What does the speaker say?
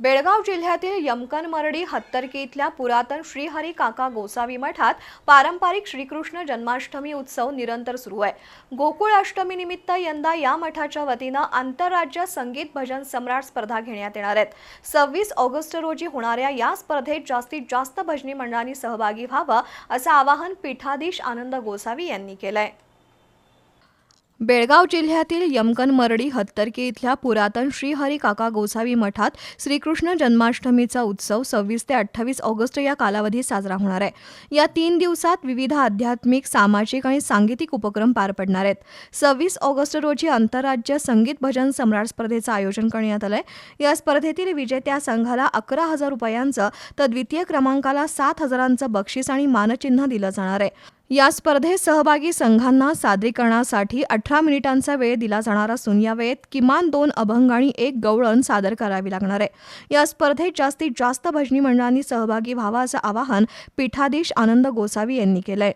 बेळगाव जिल्ह्यातील यमकनमरडी हत्तरकी इथल्या पुरातन श्रीहरी काका गोसावी मठात पारंपरिक श्रीकृष्ण जन्माष्टमी उत्सव निरंतर सुरू आहे. गोकुळ अष्टमी निमित्त यंदा या मठाच्या वतीनं आंतरराज्य संगीत भजन सम्राट स्पर्धा घेण्यात येणार आहेत. सव्वीस ऑगस्ट रोजी होणाऱ्या या स्पर्धेत जास्तीत जास्त भजनी मंडळांनी सहभागी व्हावं असं आवाहन पीठाधीश आनंद गोसावी यांनी केलंय. बेळगाव जिल्ह्यातील यमकनमरडी हत्तरकी इथल्या पुरातन श्रीहरी काका गोसावी मठात श्रीकृष्ण जन्माष्टमीचा उत्सव सव्वीस ते अठ्ठावीस ऑगस्ट या कालावधीत साजरा होणार आहे. या तीन दिवसात विविध आध्यात्मिक सामाजिक आणि सांगीतिक उपक्रम पार पडणार आहेत. सव्वीस ऑगस्ट रोजी आंतरराज्य संगीत भजन सम्राट स्पर्धेचं आयोजन करण्यात आलं आहे या स्पर्धेतील विजेत्या संघाला अकरा हजार रुपयांचं तर द्वितीय क्रमांकाला सात हजारांचं बक्षीस आणि मानचिन्ह दिलं जाणार आहे. या स्पर्धेत सहभागी संघांना सादरीकरणासाठी अठरा मिनिटांचा वेळ दिला जाणार असून या वेळेत किमान दोन अभंग आणि एक गवळण सादर करावी लागणार आहे. या स्पर्धेत जास्तीत जास्त भजनी मंडळांनी सहभागी व्हावा असं आवाहन पीठाधीश आनंद गोसावी यांनी केलं आहे